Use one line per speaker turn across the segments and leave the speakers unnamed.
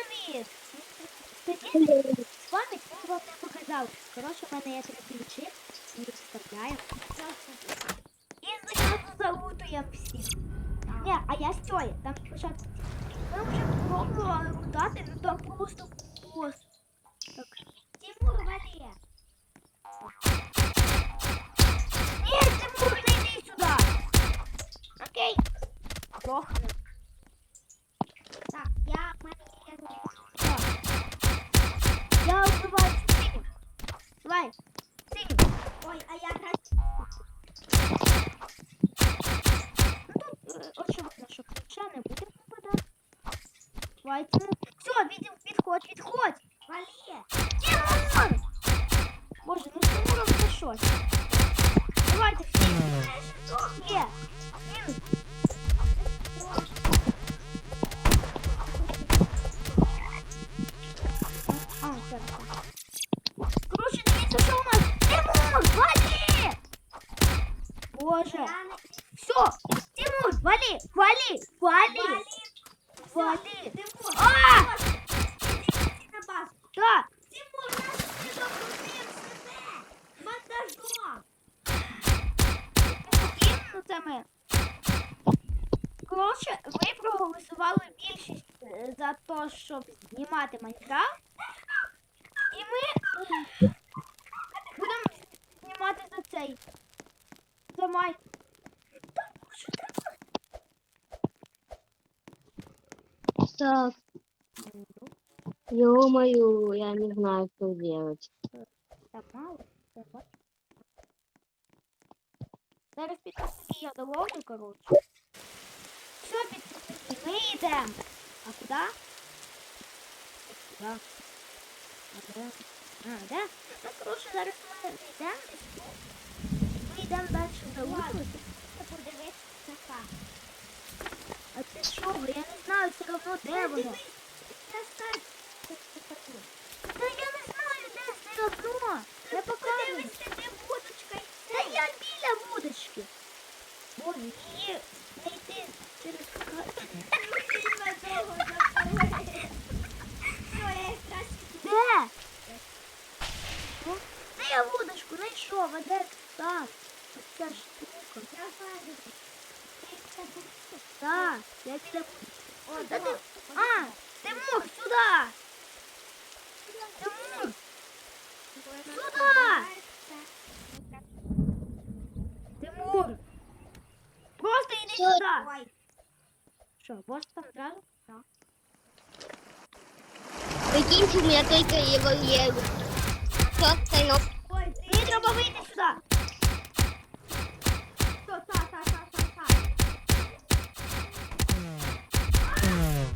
привіт! Тоді з вами я вам не показав. Коротше, в мене є три ключі. Ми їх вставляємо. І зразу залутуємо всіх. Ні, а я стою. Там спочатку. Ми вже пробували лутати, ну там просто кос. Так. Тимур, вали. Ні, Тимур, не йди сюди. Окей. Плохо. Давай. Синим. Ой, а я грать. Ну тут очень очевидно, що ключа не буде попадати. Давайте. Те, щоб знімати Майнкрафт. І ми будемо знімати за цей. За май.
Так. Ё-моё, я не знаю, что делать.
Так, мало. От. Зараз підписники я доловлю, коротше. Все, підписники, ми йдемо. А куди? Куди? А де? А, де? Ну, коротше, зараз ми йдемо. Ми йдемо далі залутувати. Подивитися А це що? ви? Я не знаю все одно, де воно. Та я не знаю, де все одно. Не показує. Та я біля вудочки. Боже, її знайти через хату. Я вудочку знайшов, а де так? Оця штука. Так, я біля вудочки. Та ти... А, Тимур, сюди! Тимур! Сюда! Тимур! Просто иди
Що?
сюда! Что, босс там сразу?
Прикиньте, у меня только его есть. Остальное.
Мені треба вийти сюди!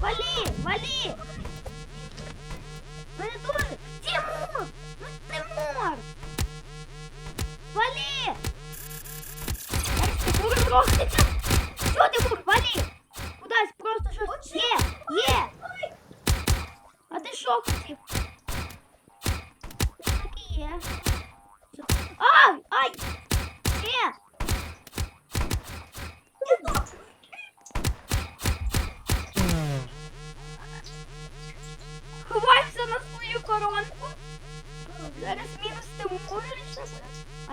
Вали! Вали! Мене дуже! Тимур! Ну Тимур! Вали! Тимур трохнеться! Що, Тимур,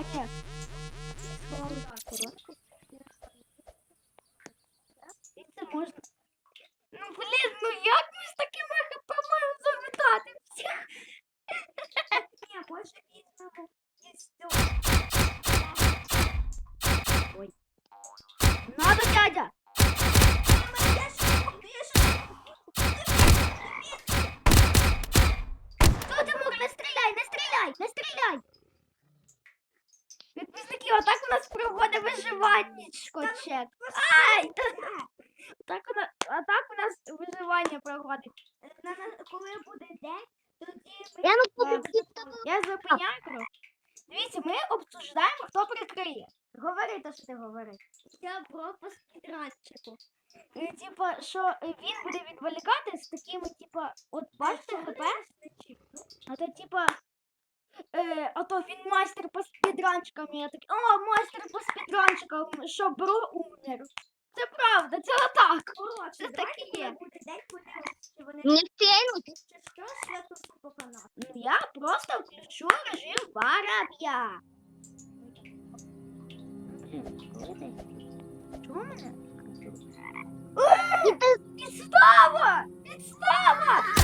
А ні. Сховали на коронку. І це можна. Ну блін, ну як ми з такими хп можемо завітати всіх? Ні, більше візьмемо Ой. Надо, дядя! Що, Тимур, не стріляй, не стріляй, не стріляй! Підписники, отак у нас проходить виживаннячко чек. Ай! Так у нас, отак у нас виживання проходить. Коли буде день, тоді ми...
Я ну буду.
Я зупиняю кров. Дивіться, ми обсуждаємо, хто прикриє. Говори те, що ти говориш. Я пропуск підранчику. Типа, що він буде відволікати з такими, типа, от бачите ХП? А то типа. Е, а то він майстер по спідранчикам. Я такий, о, майстер по спідранчикам, що бро умер. Це правда, це отак. Це так і є. Не
Мне
що. Ну я просто включу режим вороб'я. Чому мене? Підстава! Підстава!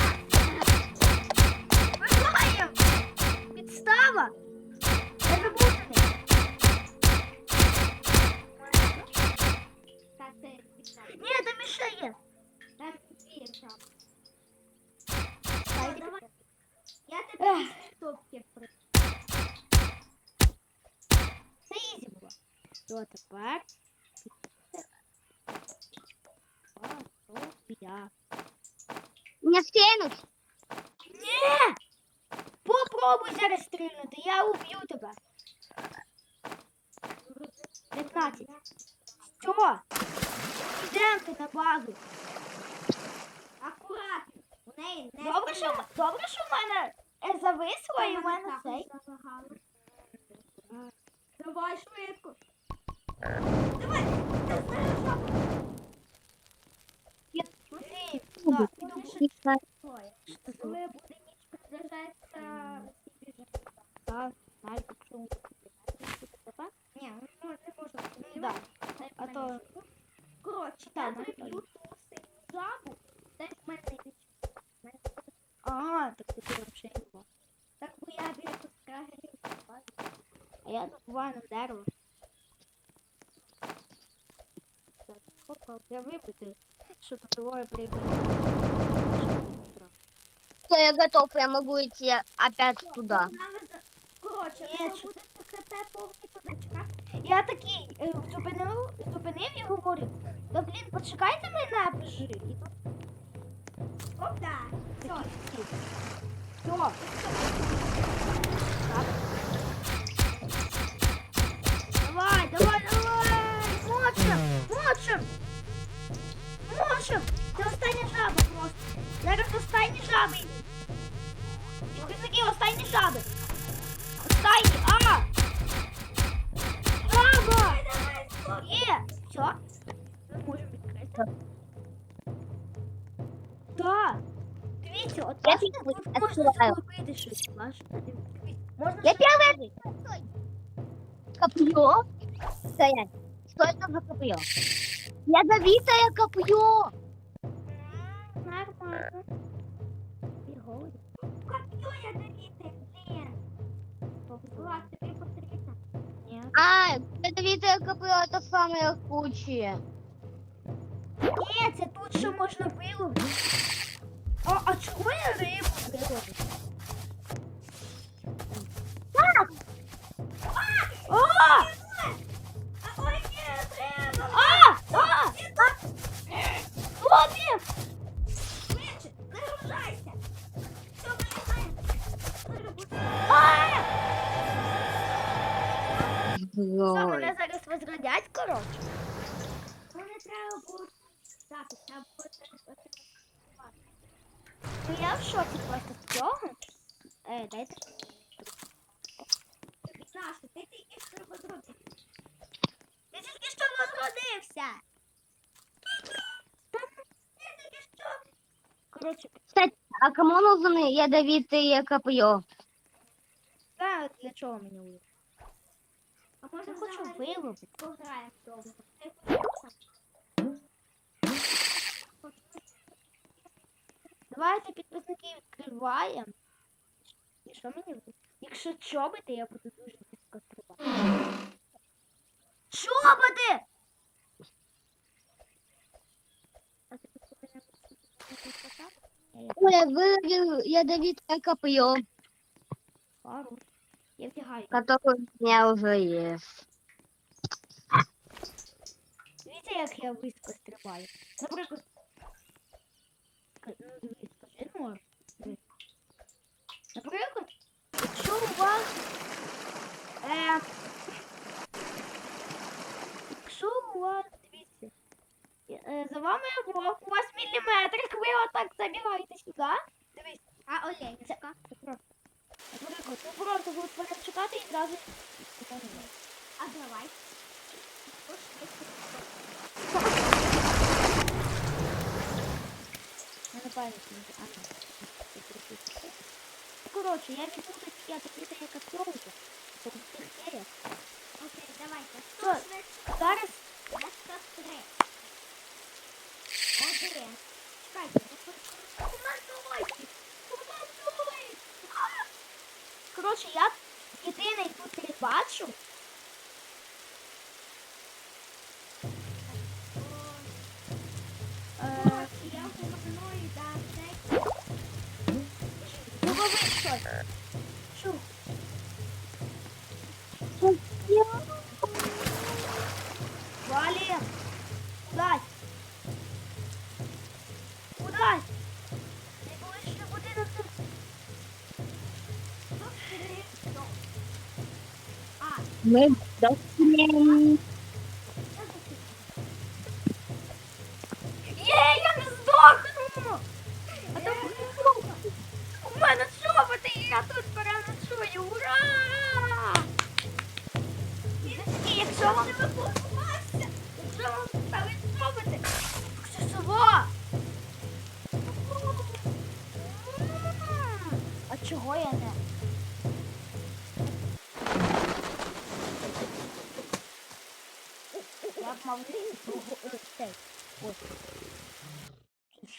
Мне кинуть?
Ні! Попробуй зараз стрільнути, я уб'ю тебе. 15. Що? Йдемо ти на базу. Акуратно. У неї не добре, що, м- добре, що в мене е, зависло і в мене цей. Давай швидко. Давай. Смотри, так, іду ще коли буде ніч приближається Так, знаю, якщо Ні, ну не можна. Да. А то... Коротше, я
Так,
приб'ю ту синю жабу, десь в мене не А, так ти взагалі не була. Так бо я біля костра горів. А я добуваю на дерево. Так, попав. Я випити, тут двоє прибули.
Все, я готов, я могу идти опять туда.
Коротше, якщо буде КП повний позачка. Я такий е, зупинив, зупинив і говорю, да блін, почекайте мене пожи. І тут... Оп, да. Все. Все. Так.
Копье? Стоять. Что это за копье? Ядовитое копье.
Нормально. Копье ядовите, блін. Влад, тобі потрібно? Ні.
А, ядовитое копье это самое худшее.
Ні, це тут ще можна виловити. А, а чого я рибу Що, мене зараз возродять, коротше? Мене треба було... Так, треба було... Ну я в шоці просто з цього. Е, дайте. Саша, ти тільки що возродився. Ти тільки що возродився. Ти тільки що. Коротше,
Кстати, а кому нужны ядовитые копье?
знаю, для чого мені улюб. А може хочу виловити. Пограємо вдома. Давайте підписники відкриваємо. І що мені буде? Якщо чоботи, я буду дуже близько стрибати. Чоботи! Я
Ой, я выловил ядовитое копье,
пару. Я вдягаю.
которое у меня уже есть.
Дивіться, як я близько стрибаю. Наприклад. к- Ну, дивись, скажи, може. Дивись. Наприклад, якщо у вас. Е, якщо у вас, дивіться, е, за вами блок, у вас міліметрик, ви отак забігаєте сюди. Дивись. А Оленечка? Це просто. Наприклад, ви просто будете мене чекати і одразу. А давай. Мене на пам'ять. не. Коротше, я візьму тоді, я такі як серіях.
Окей, давайте.
Що? Зараз
сказав три. Один. Чекайте,
Коротше, я єдиний тут не бачу. Е, щось. Що?
А,
Ми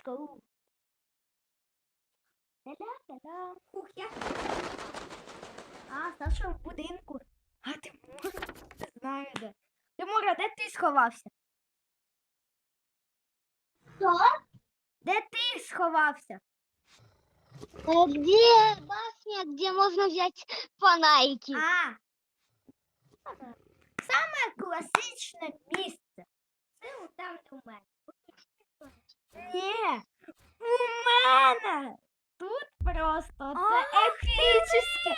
Шкалу. Та-да-та-да.
ух, я
А, в нашому будинку. А Тимур? Не знаю де. Тимура, де ти сховався?
Що?
Де ти сховався?
Э, Где башня, где можно взять фонарики?
А. Саме класичне місце.
Це там у мене.
Ні. У мене. Тут просто це епічне.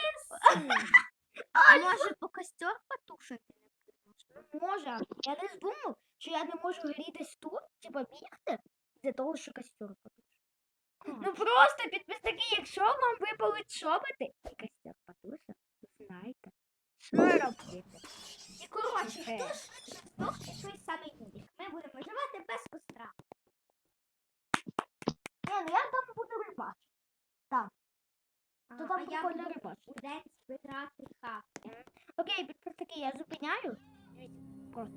А може по костер потушити? Може. Я не думав, що я не можу грітись тут, типа бігти, для того, що костер потушити. Ну просто підписники, якщо вам випали чоботи і костер потушив, знайте. Що робити?
І коротше,
Е.
хто здохне, той самий мудик. Ми будемо виживати без
Ні, ну я там буду рибач.
А,
То там прикольно
буду
рибач.
у день збирати хат.
Окей, підписники, я зупиняю. Просто.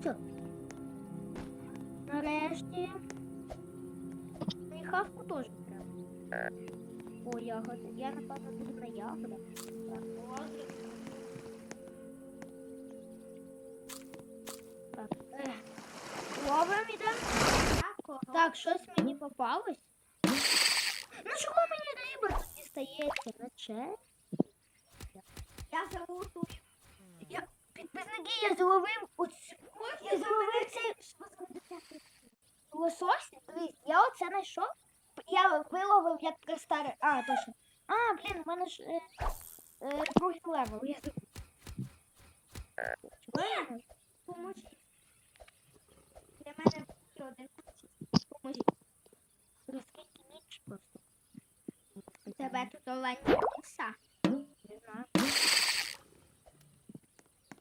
Все. Нарешті. І хавку теж треба. О, ягоди. Я напевно буду на. Так, ось. Так. Так, щось мені попалось. Ну чого мені риба тут дістається? На честь?
Я залутую.
Я підписники, я зловив оцю. Я зловив цей лосось. Я оце знайшов. Я виловив як при старе. А, точно. А, блін, в мене ж е, е, другий левел. Я?
Поможи. Для мене один.
Поможіть. Розкиньте ніч просто.
У тебе тут оленька коса.
Не знаю.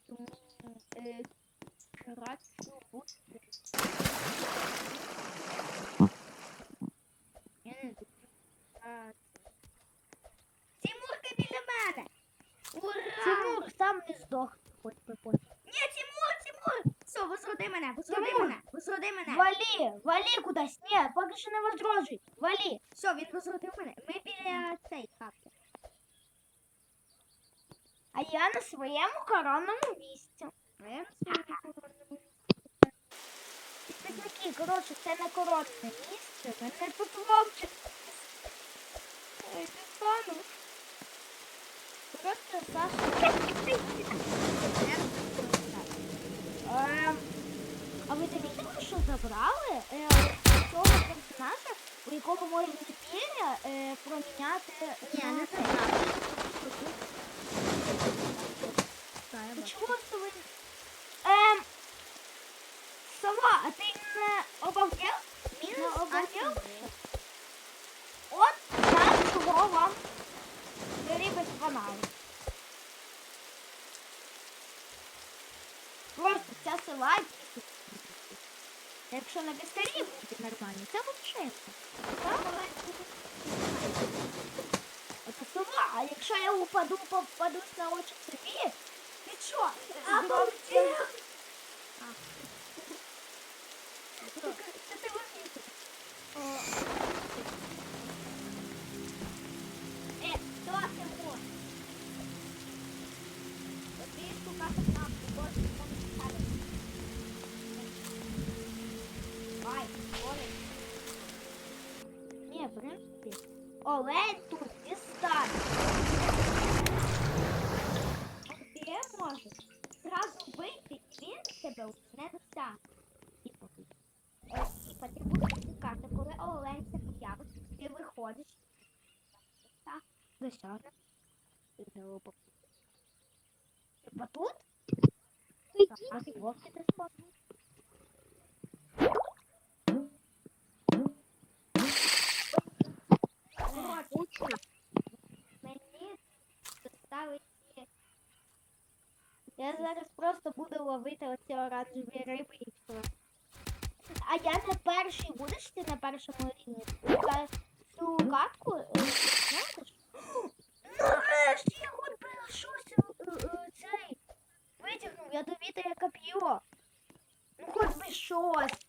Тому, е, краще бути. Я не люблю.
Тимурка біля мене. Ура!
Тимур сам не здох, хоч би потім.
Ні, Тимур, Тимур! Все, возроди мене, возроди
Тимур!
мене, возроди мене.
Вали, вали кудись. Поки не возроджуй. Вали.
Все, він возродив мене. Ми біля цей хати.
А я на своєму коронному місці.
А я на своєму повернусь.
Підписники, коротше, це не коронне місце. Мене тут вовчик. Ой, ти стану. Просто Саша. Ем, А ви замітили, що забрали е, персонажа, у якого можна пір'я е, проміняти
Ні, не?
Ну Чого це ви? Ем, сова, а ти не обалдел? Мінус обалдел? От так чого вам риби фонарі. Просто ця села. Якщо на буде нормально, це взагалі. Так? Сова, а якщо я упаду, попадусь на очі собі, ти що?
А.
Олень тут дістане. Ти можеш зразу вийти, і він тебе не достане. Ти будеш чекати, коли олень це появиться, ти виходиш. Так, десяток. Типа тут? Так, а ти вовки ти сподобав? Мені ставить. Я зараз просто буду ловити оці оранжеві риби і все. А я на перший будеш ти на першому рівні? Цю катку е, знаєш? Нарешті я хоч щось е, е, цей витягнув, я довітає коп'є. Ну хоч би щось.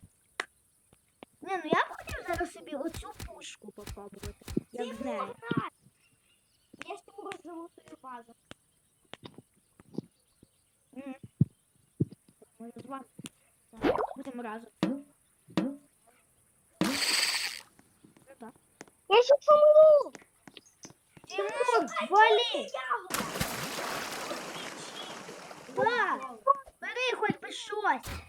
Не, ну я б хотів зараз собі оцю пушку попробувати. Як з нею. Я з цим роздиву свою базу. М. Може з вами. Будемо разом. Ну.
Я ще помру.
Тимур, вали! Да, бери хоч би щось.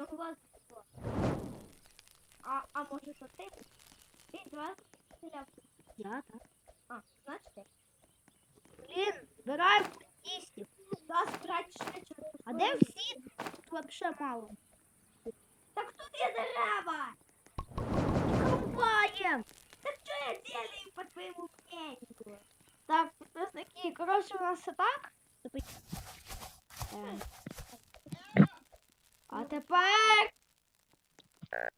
Там в нього лазерка. А, а може то ти? Ти два стріляв? Я, так. А, значить ти. Блін, збираємо кістів. Да, збирати швидше. А де всі? Тут вообще мало. Так тут є дерева! Копаєм! Так що я делаю по твоєму пеньку? Так, підписники, коротше, у нас все так. Ем. Тепер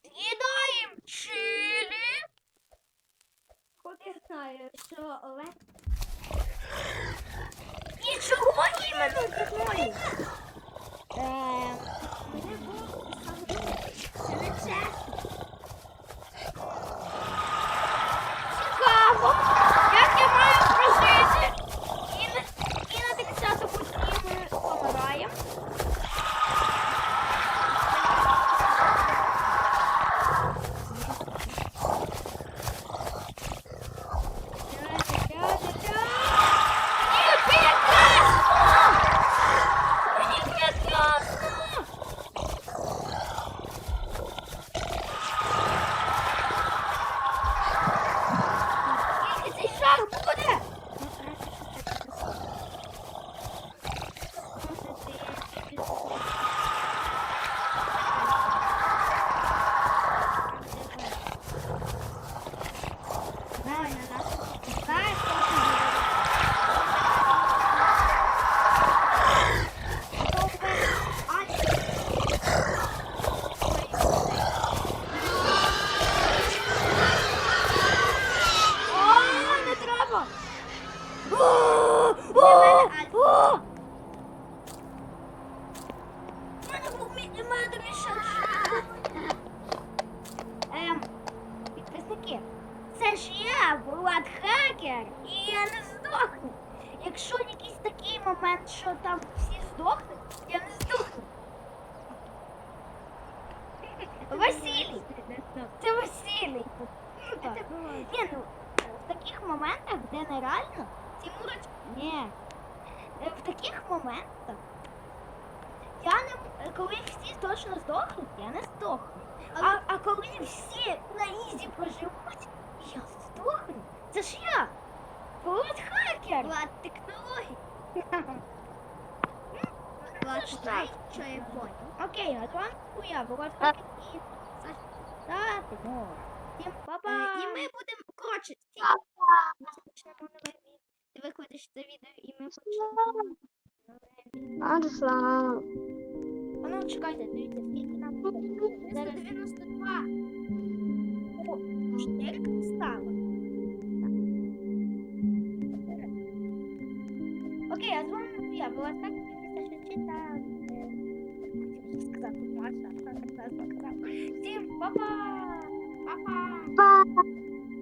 З'їдаємо чилі. Хоч я знаю, що Олег. І чого іменно такої? Ем, мене Бог Це не чесно. Цікаво. Як я маю прожити? І на, і на 10 путі ми помираємо. О, не треба! О, о, о! В мене був мій- в мене тобі ще Ем, підписники, це ж я, Влад Хакер, і я не здохну. Якщо якийсь такий момент, що там всі здохнуть, я не здохну. Василій, це Василій. Ні, ну, в таких моментах, де нереально, Тимурач... Ні. Е, В таких моментах я не коли всі точно здохнуть, я не здохну. А, а коли всі на ізі проживуть, здохну. Це ж я. Влад хакер. Влад технологій. Класно, знаєш, що я понял. Окей, а вам хуя, вас так і... Та, ти ну. Всім папа. І ми будемо, коротше, всі... Ми почнемо. Ти виходиш це відео, і ми почнемо
Арслан.
А ну чекайте, дивіться, скільки нам зараз 92. О, чотири стало. Окей, а з вами я була так що читати. Сказати Маша, а так сказав. Всім па-па! Па-па!
Па.